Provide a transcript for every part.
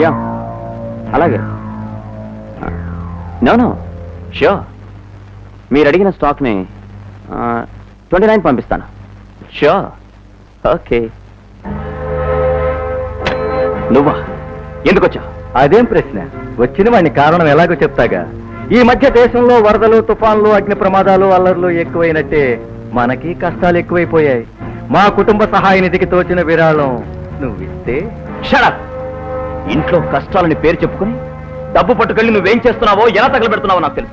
Yeah. అలాగే. No no. Sure. మీరు అడిగిన స్టాక్ని ట్వంటీ నైన్ పంపిస్తాను. షూర్. ఓకే. నువ్వా? ఎందుకు వచ్చా అదేం ప్రశ్న? వచ్చిన వాడిని కారణం ఎలాగో చెప్తాగా. ఈ మధ్య దేశంలో వరదలు తుఫాన్లు అగ్ని ప్రమాదాలు అల్లర్లు ఎక్కువైనట్టే మనకి కష్టాలు ఎక్కువైపోయాయి. మా కుటుంబ సహాయ నిధికి తోచిన విరాళం నువ్విస్తే షడప్ ఇంట్లో కష్టాలని పేరు చెప్పుకుని డబ్బు పట్టుకెళ్ళి నువ్వేం చేస్తున్నావో ఎలా తగలబెడుతున్నావో నాకు తెలుసు.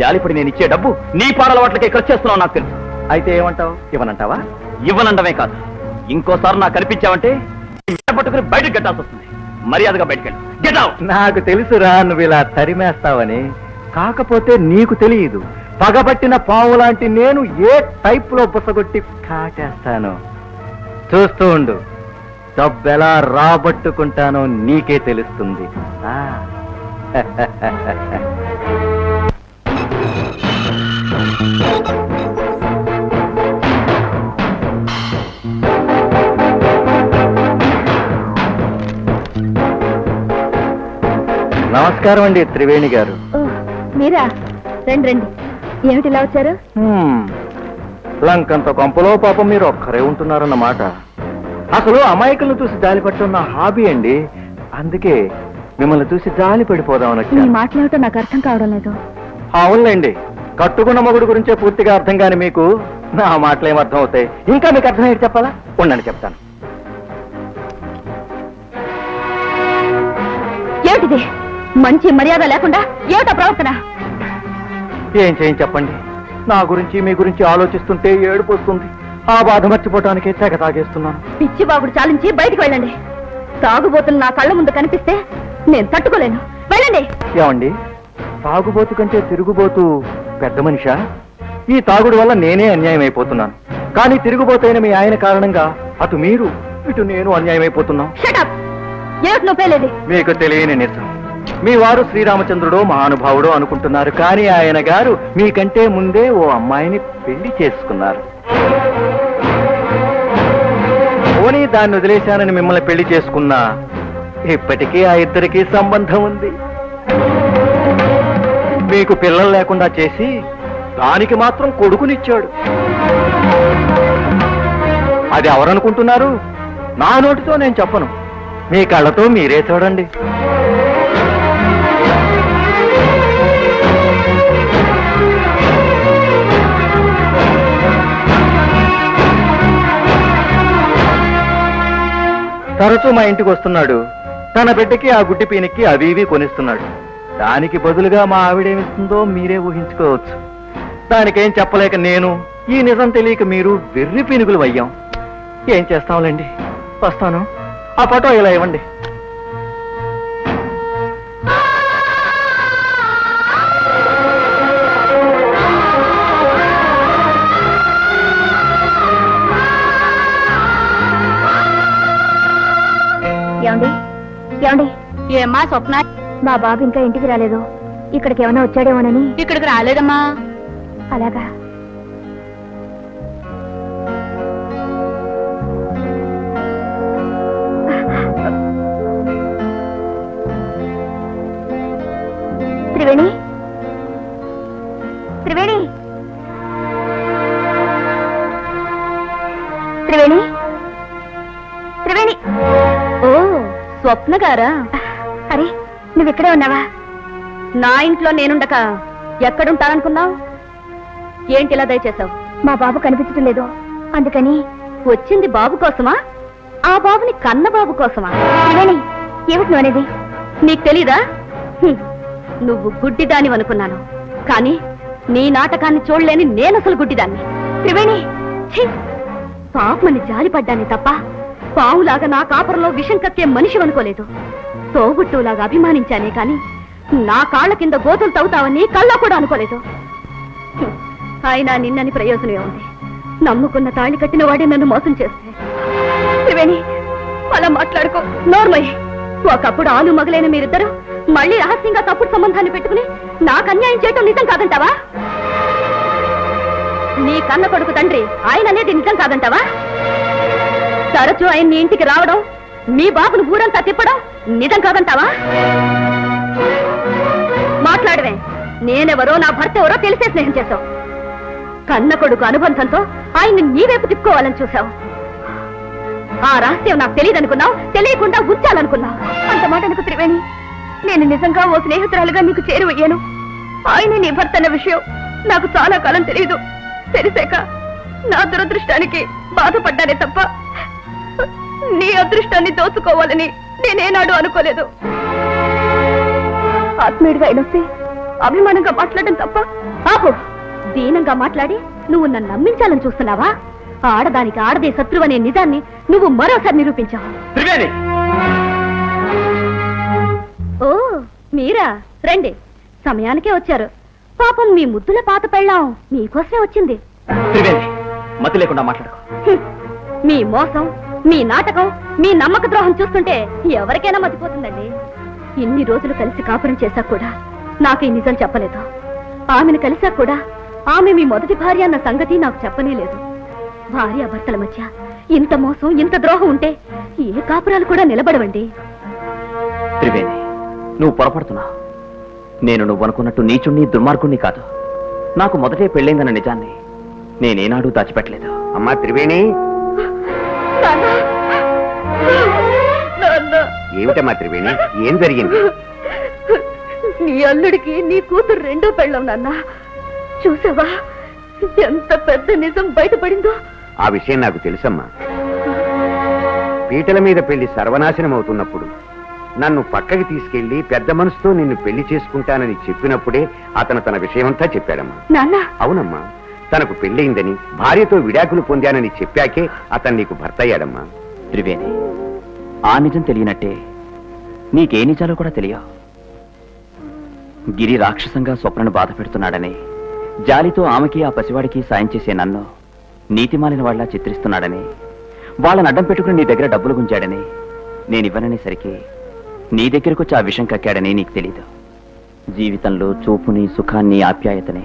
జాలిపడి నేను ఇచ్చే డబ్బు నీ పాడలవాట్లకే ఖర్చు చేస్తున్నావో నాకు తెలుసు. అయితే ఏమంటావు? ఇవ్వనంటావా? ఇవ్వనండమే కాదు. ఇంకోసారి నాకు కనిపించావంటే పట్టుకుని బయటకు గట్టాల్సి వస్తుంది. మర్యాదగా బయటకెళ్ళు. గెట్ అవుట్ నాకు తెలుసురా నువ్వు ఇలా తరిమేస్తావని. కాకపోతే నీకు తెలియదు. పగబట్టిన పాము లాంటి నేను ఏ టైప్లో బుసగొట్టి కాటేస్తాను? చూస్తూ ఉండు. డబ్బెలా రాబట్టుకుంటానో నీకే తెలుస్తుంది. నమస్కారం అండి త్రివేణి గారు. ఓ, మీరా? రండి రండి. ఏమిటి ఇలా వచ్చారు. లంకంత కొంపలో పాపం మీరు ఒక్కరే ఉంటున్నారన్నమాట. అసలు అమాయకులను చూసి జాలి పట్టడం నా హాబీ అండి. అందుకే మిమ్మల్ని చూసి జాలి పడిపోదామని మీ మాటలేమిటో నాకు అర్థం కావడం లేదు. అవునులేండి. కట్టుకున్న మొగుడు గురించే పూర్తిగా అర్థం కాని మీకు నా మాటలు ఏం అర్థం అవుతాయి ఇంకా మీకు అర్థమయ్యేది చెప్పాలా? ఉండండి చెప్తాను. ఏమిటిది? మంచి మర్యాద లేకుండా ఏమిటా ప్రవర్తన? ఏం చేయని చెప్పండి? నా గురించి మీ గురించి ఆలోచిస్తుంటే ఏడుపు వస్తుంది. ఆ బాధ మర్చిపోవటానికే తెగ తాగేస్తున్నాను. పిచ్చి బాగుడు చాలించి బయటికి వెళ్ళండి. తాగుబోతులు నా కళ్ళ ముందు కనిపిస్తే నేను తట్టుకోలేను. వెళ్ళండి. ఏమండి? తాగుబోతు కంటే తిరుగుబోతు పెద్ద మనిషా? ఈ తాగుడు వల్ల నేనే అన్యాయం అయిపోతున్నాను. కానీ తిరుగుబోతైన మీ ఆయన కారణంగా అటు మీరు ఇటు నేను అన్యాయం అయిపోతున్నాం. షటప్ ఏమిటి నువ్వు పేలేది? మీకు తెలియని నిజం. మీ వారు శ్రీరామచంద్రుడు మహానుభావుడు అనుకుంటున్నారు. కానీ ఆయన గారు మీకంటే ముందే ఓ అమ్మాయిని పెళ్ళి చేసుకున్నారు. పోనీ దాన్ని వదిలేశానని మిమ్మల్ని పెళ్ళి చేసుకున్నా ఇప్పటికీ ఆ ఇద్దరికి సంబంధం ఉంది. మీకు పిల్లలు లేకుండా చేసి దానికి మాత్రం కొడుకునిచ్చాడు. అది ఎవరనుకుంటున్నారు? నా నోటితో నేను చెప్పను. మీ కళ్ళతో మీరే చూడండి. తరచూ మా ఇంటికి వస్తున్నాడు. తన బిడ్డకి ఆ గుడ్డి పీనికి అవి ఇవి కొనిస్తున్నాడు. దానికి బదులుగా మా ఆవిడేమిస్తుందో మీరే ఊహించుకోవచ్చు. దానికేం చెప్పలేక నేను ఈ నిజం తెలియక మీరు వెర్రి పీనుగులు అయ్యాం. ఏం చేస్తాంలేండి? వస్తాను. ఆ ఫోటో ఇలా ఇవ్వండి. ఏమ్మా స్వప్న? మా బాబు ఇంకా ఇంటికి రాలేదు. ఇక్కడికి ఏమైనా వచ్చాడేమోనని. ఇక్కడికి రాలేదమ్మా. అలాగా. త్రివేణి? త్రివేణి? త్రివేణి? త్రివేణి? ఓ స్వప్న గారా? అరే నువ్వు ఇక్కడే ఉన్నావా? నా ఇంట్లో నేనుండక ఎక్కడుంటాననుకున్నావు? ఏంటి ఇలా దయచేశావు? మా బాబు కనిపించడం లేదు. అందుకని వచ్చింది బాబు కోసమా? ఆ బాబుని కన్న బాబు కోసమా? ఏమిటి నువ్వు అనేది? నీకు తెలీదా? హ్మ్. నువ్వు గుడ్డిదాని అనుకున్నాను. కానీ నీ నాటకాన్ని చూడలేని నేను అసలు గుడ్డిదాన్ని. త్రివేణి! ఛీ! పాపమని జాలిపడ్డాన్ని తప్ప పావులాగా నా కాపురంలో విషం కక్కే మనిషి అనుకోలేదు. తోబుట్టులాగా అభిమానించానే కాని నా కాళ్ళ కింద గోతులు తవ్వుతావని కళ్ళ కూడా అనుకోలేదు. అయినా నిన్నని ప్రయోజనం ఉంది. నమ్ముకున్న తాళి కట్టిన వాడే నన్ను మోసం చేస్తే. త్రివేణి అలా మాట్లాడుకో. నోర్మయ్య ఒకప్పుడు ఆలు మగలైన మీరిద్దరు మళ్ళీ రహస్యంగా తప్పుడు సంబంధాన్ని పెట్టుకుని నాకు అన్యాయం చేయటం నిజం కాదంటావా? నీ కన్న కొడుకు తండ్రి ఆయన అనేది నిజం కాదంటావా? తరచూ ఆయన నీ ఇంటికి రావడం మీ బాబును ఊరంతా తిప్పడం నిజం కాదంటావా? మాట్లాడవే. నేనెవరో నా భర్త ఎవరో తెలిసే స్నేహం చేశావు. కన్న కొడుకు అనుబంధంతో ఆయన్ని నీవైపు తిప్పుకోవాలని చూశావు. ఆ రహస్యం నాకు తెలియదనుకున్నావు తెలియకుండా ఉంచాలనుకున్నావు. అంత మాట అనుకు త్రివేణి? నేను నిజంగా ఓ స్నేహితురాలుగా నీకు చేరువయ్యాను. ఆయనే నీ భర్త అన్న విషయం నాకు చాలా కాలం తెలియదు. తెలిసాక నా దురదృష్టానికి బాధపడ్డానే తప్ప నీ అదృష్టాన్ని దోచుకోవాలని నేనేనాడు అనుకోలేదు. ఆత్మీయుడిగా అయినొస్తే అభిమానంగా మాట్లాడడం తప్ప ఆపు. దీనంగా మాట్లాడి నువ్వు నన్ను నమ్మించాలని చూస్తున్నావా? ఆడదానికి ఆడదే శత్రువు అనే నిజాన్ని నువ్వు మరోసారి నిరూపించావు. త్రివేణి! ఓ మీరా? రండి. సమయానికే వచ్చారు. పాపం మీ ముద్దుల పాత పెళ్ళాం మీకోసమే వచ్చింది. త్రివేణి మతి లేకుండా మాట్లాడుకో. మీ మోసం మీ నాటకం మీ నమ్మక ద్రోహం చూస్తుంటే ఎవరికైనా మతిపోతుందండి. ఇన్ని రోజులు కలిసి కాపురం చేశాక కూడా నాకు ఈ నిజం చెప్పలేదు. ఆమెను కలిశాక కూడా ఆమె మీ మొదటి భార్య అన్న సంగతి నాకు చెప్పనే లేదు. భార్య భర్తల మధ్య ఇంత మోసం ఇంత ద్రోహం ఉంటే ఏ కాపురాలు కూడా నిలబడవండి. త్రివేణి నువ్వు పొరపడుతున్నావు. నేను నువ్వు అనుకున్నట్టు నీచుణ్ణి దుర్మార్గుణ్ణి కాదు. నాకు మొదటే పెళ్ళైందన్న నిజాన్ని నేనేనాడు దాచిపెట్టలేదు. అమ్మా త్రివేణి! ఏమిటమ్మా త్రివేణి? ఏం జరిగింది? నీ అల్లుడికి నీ కూతురు రెండో పెళ్ళం నాన్న. చూసావా? ఎంత పెద్ద నిజం బయటపడిందో. ఆ విషయం నాకు తెలుసమ్మా. పీటల మీద పెళ్ళి సర్వనాశనం అవుతున్నప్పుడు నన్ను పక్కకి తీసుకెళ్ళి పెద్ద మనసుతో నిన్ను పెళ్ళి చేసుకుంటానని చెప్పినప్పుడే అతను తన విషయమంతా చెప్పాడమ్మా. నాన్న. అవునమ్మా. తనకు పెళ్ళయిందని భార్యతో విడాకులు పొందానని చెప్పాకే అతను నీకు భర్త అయ్యాడమ్మా త్రివేణి ఆ నిజం తెలియనట్టే నీకే నిజాలు కూడా తెలియవు. గిరి రాక్షసంగా స్వప్నను బాధ పెడుతున్నాడని జాలితో ఆమెకి ఆ పసివాడికి సాయం చేసే నన్ను నీతిమాలిన వాళ్ళ చిత్రిస్తున్నాడని వాళ్ళని అడ్డం పెట్టుకుని నీ దగ్గర డబ్బులు గుంజాడని నేనివ్వననేసరికి నీ దగ్గరకు వచ్చి ఆ విషం కక్కాడని నీకు తెలీదు. జీవితంలో చూపుని సుఖాన్ని ఆప్యాయతని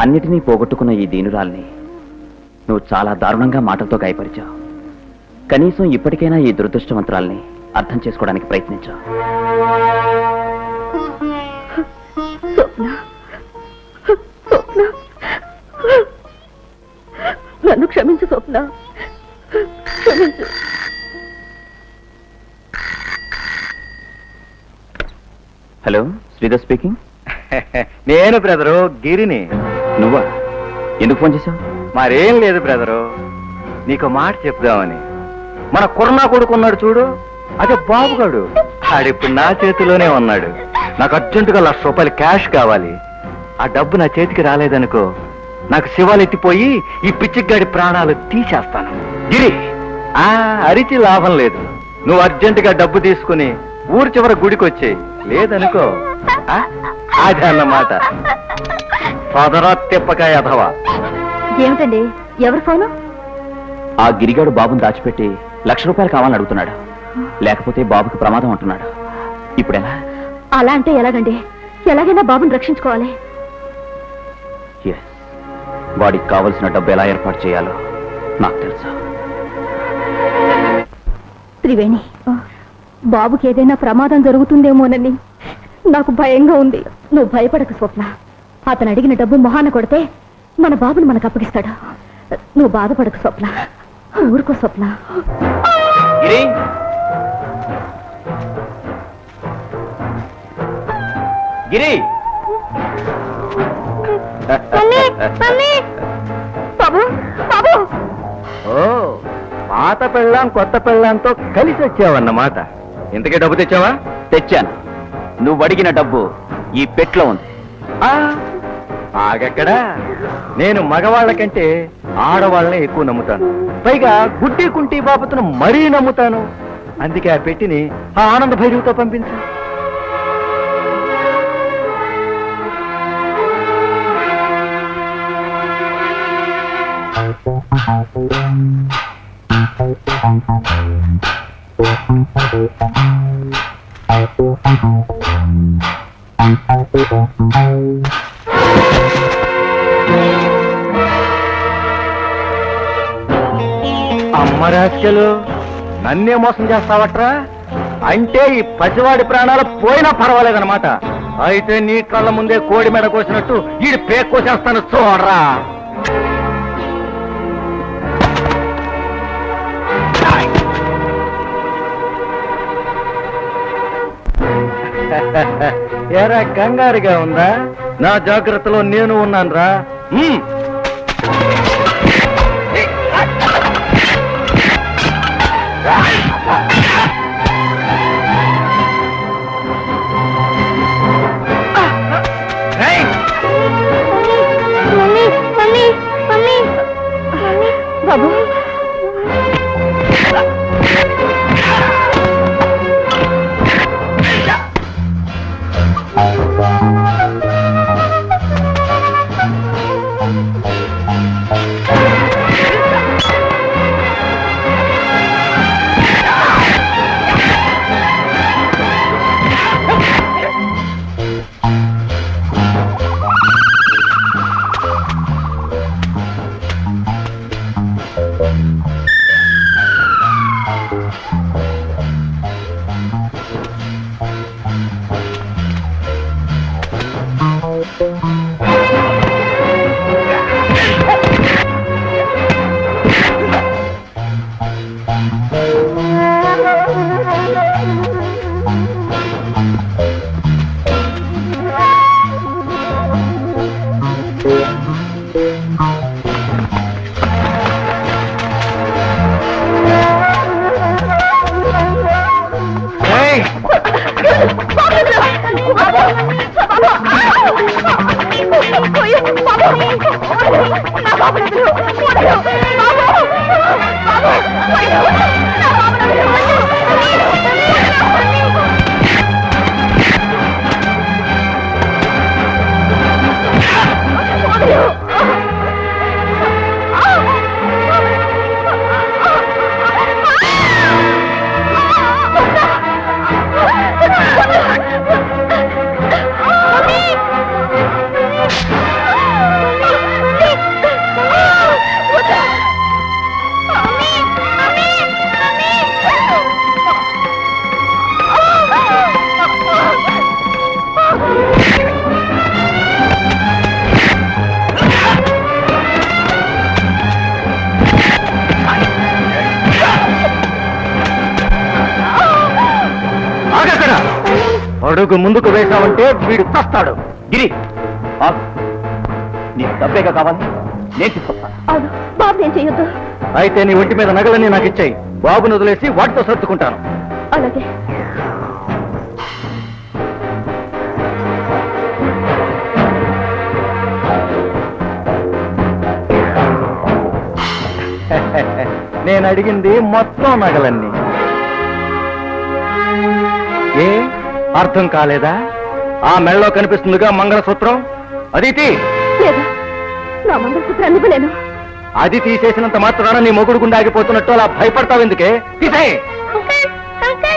అన్నిటినీ పోగొట్టుకున్న ఈ దీనురాల్ని నువ్వు చాలా దారుణంగా మాటలతో గాయపరిచావు. కనీసం ఇప్పటికైనా ఈ దురదృష్టవంతురాల్ని అర్థం చేసుకోవడానికి ప్రయత్నించు నన్ను క్షమించు స్వప్న. క్షమించు. Hello Sridhar speaking. నేను బ్రదరు గిరిని. నువ్వా? ఎందుకు ఫోన్ చేశావు? మరేం లేదు బ్రదరు. నీకు మాట చెప్దామని. మన కుర్నా కొడుకున్నాడు చూడు అదే బాబుగాడు. ఆడిప్పుడు నా చేతిలోనే ఉన్నాడు. నాకు అర్జెంటుగా లక్ష రూపాయలు క్యాష్ కావాలి. ఆ డబ్బు నా చేతికి రాలేదనుకో నాకు శివాలు ఎత్తిపోయి ఈ పిచ్చిగాడి ప్రాణాలు తీసేస్తాను. గిరి! ఆ అరిచి లాభం లేదు. నువ్వు అర్జెంటుగా డబ్బు తీసుకుని ఊరి చివర గుడికి వచ్చేయి లేదనుకో ఆ? అన్నమాట. సోదరా తిప్పకాయ అధవా. ఏమిటండి? ఎవరి ఫోను? ఆ గిరిగాడు బాబుని దాచిపెట్టి లక్ష రూపాయలు కావాలని అడుగుతున్నాడు. లేకపోతే బాబుకి ప్రమాదం అంటున్నాడు. ఇప్పుడెలా? అలా అంటే ఎలాగండి? ఎలాగైనా బాబుని రక్షించుకోవాలి. వాడికి కావలసిన డబ్బు ఎలా ఏర్పాటు చేయాలో నాకు తెలుసు. త్రివేణి బాబుకి ఏదైనా ప్రమాదం జరుగుతుందేమోనని నాకు భయంగా ఉంది. నువ్వు భయపడకు స్వప్న. అతను అడిగిన డబ్బు మొహాన కొడితే మన బాబుని మనకు అప్పగిస్తాడు. నువ్వు బాధపడకు స్వప్న. ఊరుకో స్వప్న. గిరి! బాబు! ఓ పాత పెళ్ళాం కొత్త పెళ్ళాంతో కలిసి వచ్చావన్నమాట. ఇంతకే డబ్బు తెచ్చావా? తెచ్చాను. నువ్వు అడిగిన డబ్బు ఈ పెట్లో ఉంది. ఆ, ఆగక్కడా? నేను మగవాళ్ళకంటే ఆడవాళ్ళనే ఎక్కువ నమ్ముతాను. పైగా గుడ్డి కుంటి బాపతను మరీ నమ్ముతాను. అందుకే ఆ పెట్టిని ఆ ఆనంద భైరవితో పంపించు. అమ్మ రాజకలు నన్నే మోసం చేస్తావట్రా? అంటే ఈ పసివాడి ప్రాణాలు పోయినా పర్వాలేదన్నమాట. అయితే నీ కళ్ళ ముందే కోడి మెడ కోసినట్టు ఈ పేక్ కోసేస్తాను చూడరా. ఎరా కంగారుగా ఉందా? నా జాగ్రత్తలో నేను ఉన్నాను రా Help me! అడుగు ముందుకు వేశావంటే వీడు చస్తాడు. గిరి. ఆగు. నీకు డబ్బేగా కావాలి. నేను తీసుకొస్తాను అవును బాబు నేను చెయ్యొద్దు అయితే నీ ఒంటి మీద నగలన్నీ నాకు ఇచ్చాయి. బాబును వదిలేసి వాటితో సర్దుకుంటాను. అలాగే. నేను అడిగింది మొత్తం నగలన్నీ. ఏ? అర్థం కాలేదా? ఆ మెళ్ళలో కనిపిస్తుందిగా మంగళసూత్రం. అది తీ లేదు? నా మంగళసూత్రాన్ని ఇవ్వలేను. అది తీసేసినంత మాత్రాన నీ మొగుడు గుండా ఆగిపోతున్నట్టు అలా భయపడతావు ఎందుకే? తీసే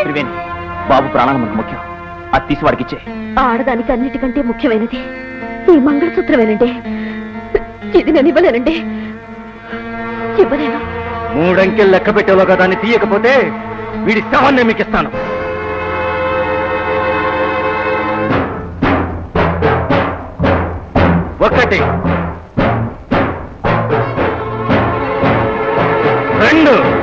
త్రివేణి బాబు ప్రాణాలు మనకు ముఖ్యం. అది తీసి వాడికి ఇచ్చే. ఆడదానికి అన్నిటికంటే ముఖ్యమైనది ఈ మంగళసూత్రమేనండి. ఇది నేను ఇవ్వలేనండి. ఇవ్వలేను. మూడంకెలు లెక్క పెట్టేలోగా దాన్ని తీయకపోతే వీడి శవాన్ని మీకు ఇస్తాను. ఒకటి. రెండు.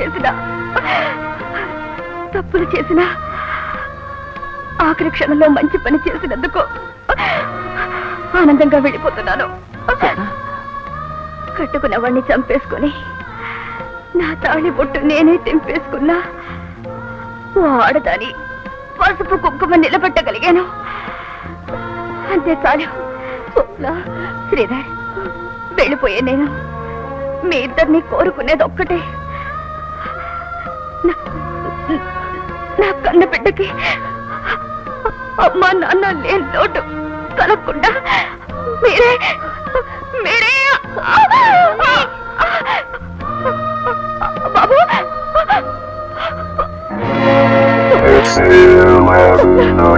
చేసినా తప్పులు చేసినా ఆఖరి క్షణంలో మంచి పని చేసినందుకు ఆనందంగా వెళ్ళిపోతున్నాను. కట్టుకున్న వాడిని చంపేసుకుని నా తాళి బొట్టు నేనే తెంపేసుకున్నా ఆడదాని పసుపు కుంకుమ నిలబెట్టగలిగాను. అంతే చాలు. శ్రీధర్ వెళ్ళిపోయే నేను. మీ ఇద్దరిని కోరుకునేది ఒక్కటే. నా- కన్న బిడ్డకి అమ్మా నాన్న లేని లోటు కలగకుండా మీరే మీరే బాబు It's him and the.